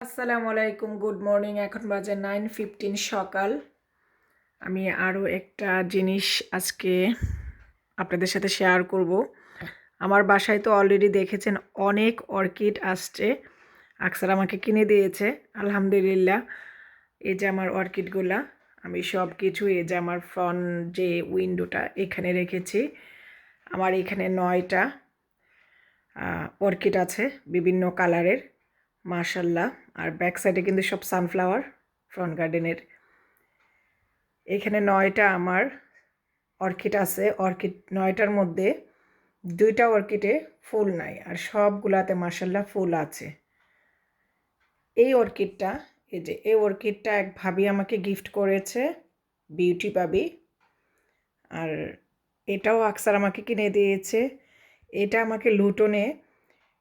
আসসালামু আলাইকুম, good morning. এখন বাজে নাইন ফিফটিন সকাল। আমি আরও একটা জিনিস আজকে আপনাদের সাথে শেয়ার করব। আমার বাসায় তো অলরেডি দেখেছেন অনেক অর্কিড আসছে। আকসার আমাকে কিনে দিয়েছে, আলহামদুলিল্লাহ। এই যে আমার অর্কিডগুলা, আমি সব কিছু এই যে আমার ফ্রন্ট যে উইন্ডোটা এখানে রেখেছি। আমার এখানে নয়টা অর্কিড আছে বিভিন্ন কালারের মার্শাল্লাহ আর ব্যাক সাইডে কিন্তু সব সানফ্লাওয়ার ফ্রন্ট গার্ডেনের এখানে নয়টা আমার অর্কিড আছে। অর্কিড নয়টার মধ্যে দুইটা অর্কিডে ফুল নাই। আর সবগুলাতে মার্শাল্লাহ ফুল আছে। এই অর্কিডটা এই যে, এই অর্কিডটা এক ভাবি আমাকে গিফট করেছে বিউটি পাবি। আর এটাও আকসার আমাকে কিনে দিয়েছে। এটা আমাকে লুটনে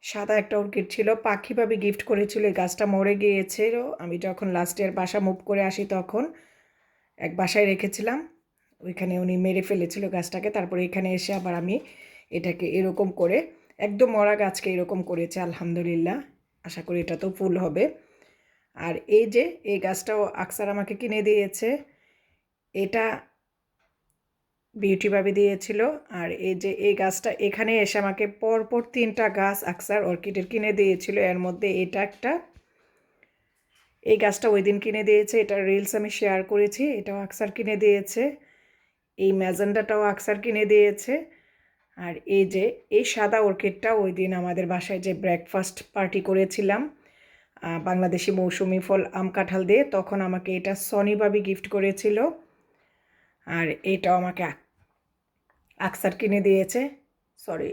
সাদা একটা অর্কিড ছিল। পাখিভাবে গিফট করেছিল, এই গাছটা মরে গিয়েছিল। আমি যখন লাস্ট ইয়ার বাসা মুভ করে আসি তখন এক বাসায় রেখেছিলাম। ওইখানে উনি মেরে ফেলেছিল গাছটাকে, তারপরে এখানে এসে আবার আমি এটাকে এরকম করে, একদম মরা গাছকে এরকম করেছে, আলহামদুলিল্লাহ। আশা করি এটা তো ফুল হবে। আর এই যে, এই গাছটাও আকসার আমাকে কিনে দিয়েছে। এটা বিউটি ভাবি দিয়েছিল। আর এই যে এই গাছটা এখানে এসে আমাকে পরপর তিনটা গাছ আকসার অর্কিডের কিনে দিয়েছিল। এর মধ্যে এটা একটা। এই গাছটা ওই দিন কিনে দিয়েছে। এটা রিলস আমি শেয়ার করেছি। এটাও আকসার কিনে দিয়েছে। এই ম্যাজেন্ডাটাও আকসার কিনে দিয়েছে। আর এই যে এই সাদা অর্কিডটা ওই দিন আমাদের বাসায় যে ব্রেকফাস্ট পার্টি করেছিলাম বাংলাদেশি মৌসুমি ফল আম কাঁঠাল দিয়ে, তখন আমাকে এটা সনি সনিবাবি গিফট করেছিল। আর এটাও আমাকে আকসার কিনে দিয়েছে সরি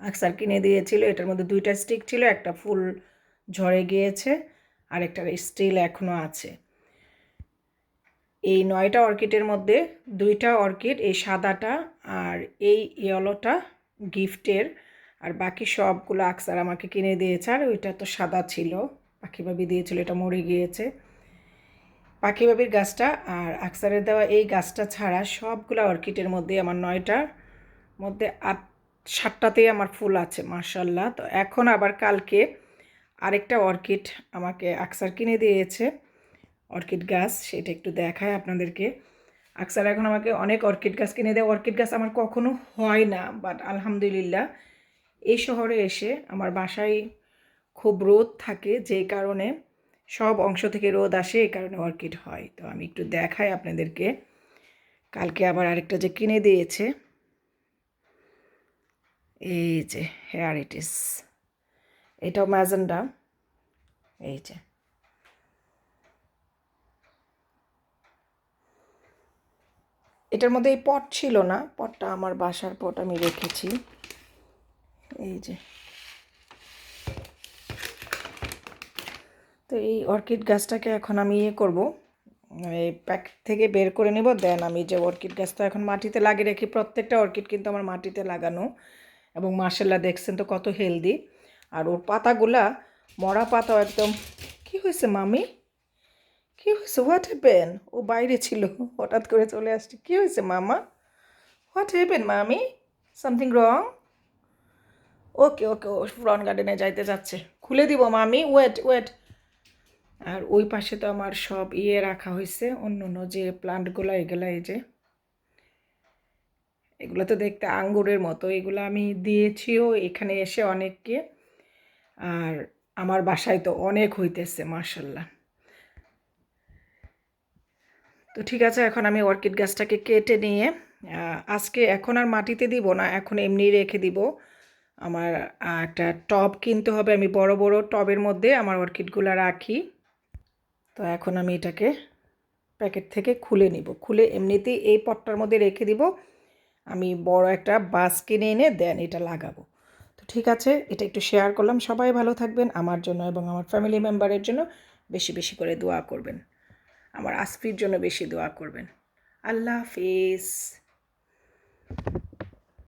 আকসার কিনে দিয়েছিল, এটার মধ্যে দুইটা স্টিক ছিল, একটা ফুল ঝরে গিয়েছে, আর একটা স্টিল এখনও আছে। এই নয়টা অর্কিডের মধ্যে দুইটা অর্কিড, এই সাদাটা আর এই ইয়েলোটা গিফটের, আর বাকি সবগুলো আকসার আমাকে কিনে দিয়েছে, আর ওইটা তো সাদা ছিল পাখিভাবি দিয়েছিল, এটা মরে গিয়েছে। পাখিবাবির গাছটা আর আকসারের দেওয়া এই গাছটা ছাড়া সবগুলো অর্কিডের মধ্যে আমার নয়টার মধ্যে আট, সাতটাতেই আমার ফুল আছে মার্শাল্লাহ তো এখন আবার কালকে আরেকটা অর্কিড আমাকে আকসার কিনে দিয়েছে, অর্কিড গাছ, সেটা একটু দেখায় আপনাদেরকে। আকসার এখন আমাকে অনেক অর্কিড গাছ কিনে দেয়। অর্কিড গাছ আমার কখনো হয় না বাট আলহামদুলিল্লাহ, এই শহরে এসে আমার বাসায় খুব রোদ থাকে, যে কারণে সব অংশ থেকে রোদ আসে এই কারণে অর্কিড হয়। তো আমি একটু দেখাই আপনাদেরকে। কালকে আবার আরেকটা যে কিনে দিয়েছে, এই যে হেয়ার ইট ইস এটাও ম্যাজেন্ডা। এই যে। এটার মধ্যে এই পট ছিল না, পটটা আমার বাসার পট আমি রেখেছি। এই যে। তো এই অর্কিড গাছটাকে এখন আমি ইয়ে করব। এই প্যাক থেকে বের করে নেব, দেন আমি যে অর্কিড গাছটা এখন মাটিতে লাগিয়ে রেখি প্রত্যেকটা অর্কিড কিন্তু আমার মাটিতে লাগানো। এবং মার্শাল্লাহ দেখছেন তো কত হেলদি। আর ওর পাতাগুলা, মরা পাতাও একদম, কি হয়েছে মামি? কি হয়েছে? হোয়াট হ্যাপেন ও বাইরে ছিল, হঠাৎ করে চলে আসছে। কি হয়েছে মামা? হোয়াট হ্যাপেন মামি? সামথিং রং ওকে ওকে ও ফ্রন্ট গার্ডেনে যাইতে যাচ্ছে। খুলে দিব, মামি। ওয়েট ওয়েট আর ওই পাশে তো আমার সব ইয়ে রাখা হয়েছে অন্য অন্য যে প্লান্টগুলো এগুলো এই যে। এগুলো তো দেখতে আঙ্গুরের মতো, এগুলো আমি দিয়েছিও এখানে এসে অনেককে। আর আমার বাসায় তো অনেক হইতেছে মার্শাল্লাহ তো ঠিক আছে, এখন আমি অর্কিড গাছটাকে কেটে নিয়ে আজকে এখন আর মাটিতে দিব না, এখন এমনি রেখে দিব। আমার একটা টব কিনতে হবে, আমি বড় বড় টবের মধ্যে আমার অর্কিডগুলো রাখি। তো এখন আমি এটাকে প্যাকেট থেকে খুলে নিব। খুলে এমনিতেই এই পটটার মধ্যে রেখে দিব। আমি বড় একটা বাস কিনে এনে দেন, এটা লাগাবো। তো ঠিক আছে, এটা একটু শেয়ার করলাম। সবাই ভালো থাকবেন, আমার জন্য এবং আমার ফ্যামিলি মেম্বারের জন্য বেশি বেশি করে দোয়া করবেন। আমার আসফির জন্য বেশি দোয়া করবেন। আল্লাহ হাফিজ।